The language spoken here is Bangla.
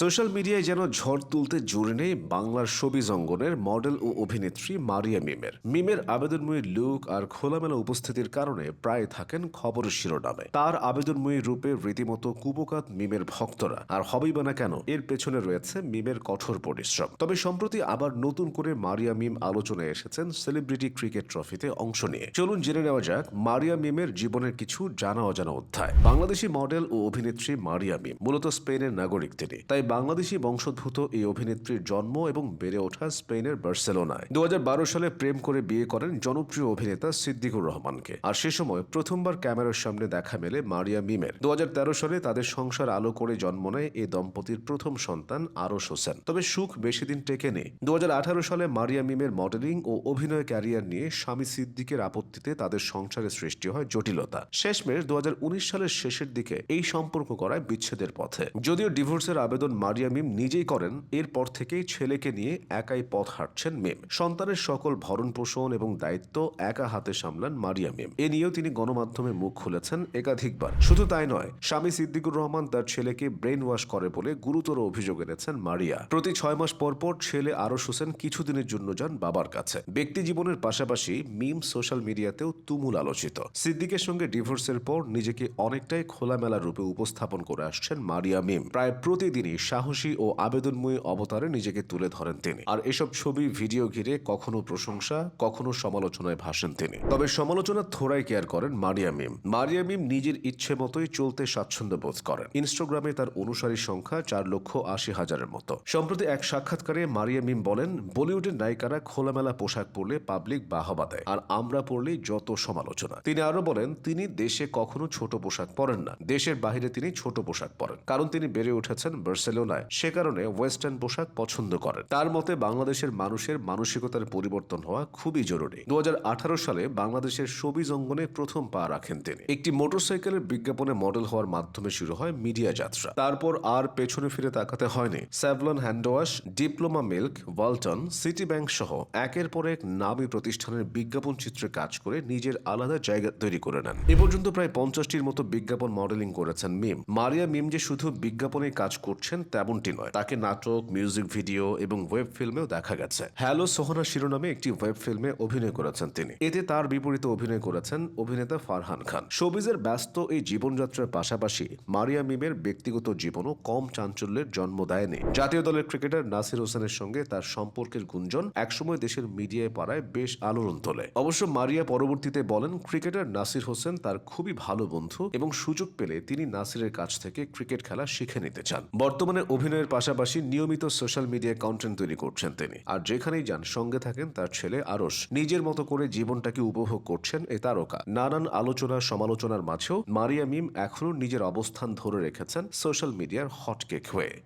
সোশ্যাল মিডিয়ায় যেন ঝড় তুলতে জুড়ে নেই বাংলার ছবিজ অঙ্গনের মডেল ও অভিনেত্রী মারিয়া মিমের। মিমের আবেদনময়ী লুক আর খোলামেলা উপস্থিতির কারণে প্রায় থাকেন খবরের শিরোনামে। তার আবেদনময়ী রূপে রীতিমতো কুপকাত মিমের ভক্তরা। আর হবেই বা না কেন, এর পেছনে রয়েছে মিমের কঠোর পরিশ্রম। তবে সম্প্রতি আবার নতুন করে মারিয়া মিম আলোচনায় এসেছেন সেলিব্রিটি ক্রিকেট ট্রফিতে অংশ নিয়ে। চলুন জেনে নেওয়া যাক মারিয়া মিমের জীবনের কিছু জানা অজানা অধ্যায়। বাংলাদেশি মডেল ও অভিনেত্রী মারিয়া মিম, মূলত স্পেনের নাগরিক তিনি। তাই বাংলাদেশি বংশোদ্ভূত এই অভিনেত্রীর জন্ম এবং বেড়ে ওঠা স্পেনের বার্সেলোনায়। দু হাজার বারো সালে প্রেম করে বিয়ে করেন জনপ্রিয় অভিনেতা সিদ্দিকুর রহমানকে। আর সে সময় প্রথমবার ক্যামেরার সামনে দেখা মেলে মারিয়া মিমের। দু হাজার তেরো সালে তাদের সংসার আলো করে জন্ম নেয় এই দম্পতির প্রথম সন্তান আরশ হোসেন। তবে সুখ বেশি দিন টেকে নেই। দু সালে মারিয়া মিমের মডেলিং ও অভিনয় ক্যারিয়ার নিয়ে স্বামী সিদ্দিকের আপত্তিতে তাদের সংসারে সৃষ্টি হয় জটিলতা। শেষমেশ দু হাজার উনিশ সালের শেষের দিকে এই সম্পর্ক করায় বিচ্ছেদের পথে। যদিও ডিভোর্সের আবেদন মারিয়া মিম নিজেই করেন, এরপর থেকেই ছেলেকে নিয়ে একাই পথ হাঁটছেন মিম। সন্তানের সকল ভরণ পোষণ এবং দায়িত্ব একা হাতে সামলান মারিয়া মিম। এ নিয়েও তিনি গণমাধ্যমে মুখ খুলেছেন একাধিকবার। শুধু তাই নয়, স্বামী সিদ্দিকুর রহমান তার ছেলেকে ব্রেন ওয়াশ করে বলে গুরুতর অভিযোগ এনেছেন মারিয়া। প্রতি ছয় মাস পর পর ছেলে আরশ হোসেন কিছুদিনের জন্য যান বাবার কাছে। ব্যক্তি জীবনের পাশাপাশি মিম সোশ্যাল মিডিয়াতেও তুমুল আলোচিত। সিদ্দিকের সঙ্গে ডিভোর্সের পর নিজেকে অনেকটাই খোলামেলা রূপে উপস্থাপন করে আসছেন মারিয়া মিম। প্রায় প্রতিদিনই সাহসী ও আবেদনময়ী অবতারে নিজেকে তুলে ধরেন তিনি। আর এসব ছবি ভিডিও ঘিরে কখনো প্রশংসা, কখনো সমালোচনায় ভাসেন তিনি। তবে সমালোচনা থোড়াই কেয়ার করেন মারিয়া মিম। মারিয়া মিম নিজের ইচ্ছে মতোই চলতে স্বাচ্ছন্দ্য বোধ করেন। ইনস্টাগ্রামে তার অনুসারীর সংখ্যা চার লক্ষ আশি হাজারের মতো। সম্প্রতি এক সাক্ষাৎকারে মারিয়া মিম বলেন, বলিউডের নায়িকারা খোলামেলা পোশাক পরলে পাবলিক বাহবা দেয়, আর আমরা পরলেই যত সমালোচনা। তিনি আরও বলেন, তিনি দেশে কখনো ছোট পোশাক পরেন না। দেশের বাইরে তিনি ছোট পোশাক পরেন। কারণ তিনি বেড়ে উঠেছেন বার্সেলোনায়। সে কারণে ওয়েস্টার্ন পোশাক পছন্দ করেন। তার মতে, বাংলাদেশের মানুষের মানসিকতার পরিবর্তন হওয়া খুবই জরুরি। দু সালে বাংলাদেশের ছবিজ অঙ্গনে প্রথম পা রাখেন তিনি। একটি মোটরসাইকেলের বিজ্ঞাপনে মডেল হওয়ার মাধ্যমে শুরু হয় মিডিয়া যাত্রা। তারপর আর পেছনে ফিরে তাকাতে হয়নি। Savlon handwash, diploma milk, Walton City Bank সহ একের পর এক নামী প্রতিষ্ঠানের বিজ্ঞাপন চিত্রে কাজ করে নিজের আলাদা জায়গা তৈরি করে নেন। এ পর্যন্ত প্রায় পঞ্চাশটির মতো বিজ্ঞাপন মডেলিং করেছেন মিম। মারিয়া মিম যে শুধু বিজ্ঞাপনে কাজ করছেন তেমনটি নয়। তাকে নাটক মিউজিক ভিডিও এবং ওয়েব ফিল্মেও দেখা গেছে। হ্যালো সোহনা শিরোনামে একটি ওয়েব ফিল্মে অভিনয় করেছেন তিনি। এতে তার বিপরীতে অভিনয় করেছেন অভিনেতা ফারহান খান। শোবিজের ব্যস্ত এই জীবনযাত্রার পাশাপাশি মারিয়া মিমের ব্যক্তিগত জীবনও কম চাঞ্চল্যের জন্ম দেয়নি। জাতীয় দলের ক্রিকেটার নাসির হোসেনের সঙ্গে তার সম্পর্কের গুঞ্জন একসময় দেশের মিডিয়ায় পাড়ায় বেশ আলোড়ন তোলে। অবশ্য মারিয়া পরবর্তীতে বলেন, ক্রিকেটার নাসির হোসেন তার খুবই ভালো বন্ধু এবং সুযোগ পেলে তিনি নাসিরের কাছ থেকে ক্রিকেট খেলা শিখে নিতে চান। বর্তমানে অভিনয়ের পাশাপাশি নিয়মিত সোশ্যাল মিডিয়ায় কন্টেন্ট তৈরি করছেন তিনি। আর যেখানেই যান, সঙ্গে থাকেন তার ছেলে আরস নিজের মতো করে জীবনটাকে উপভোগ করছেন এ তারকা। নানান আলোচনা, সমালোচনার মাঝেও মারিয়া মিম এখনও নিজের অবস্থান ধরে রেখেছেন সোশ্যাল মিডিয়ার হটকেক হয়ে।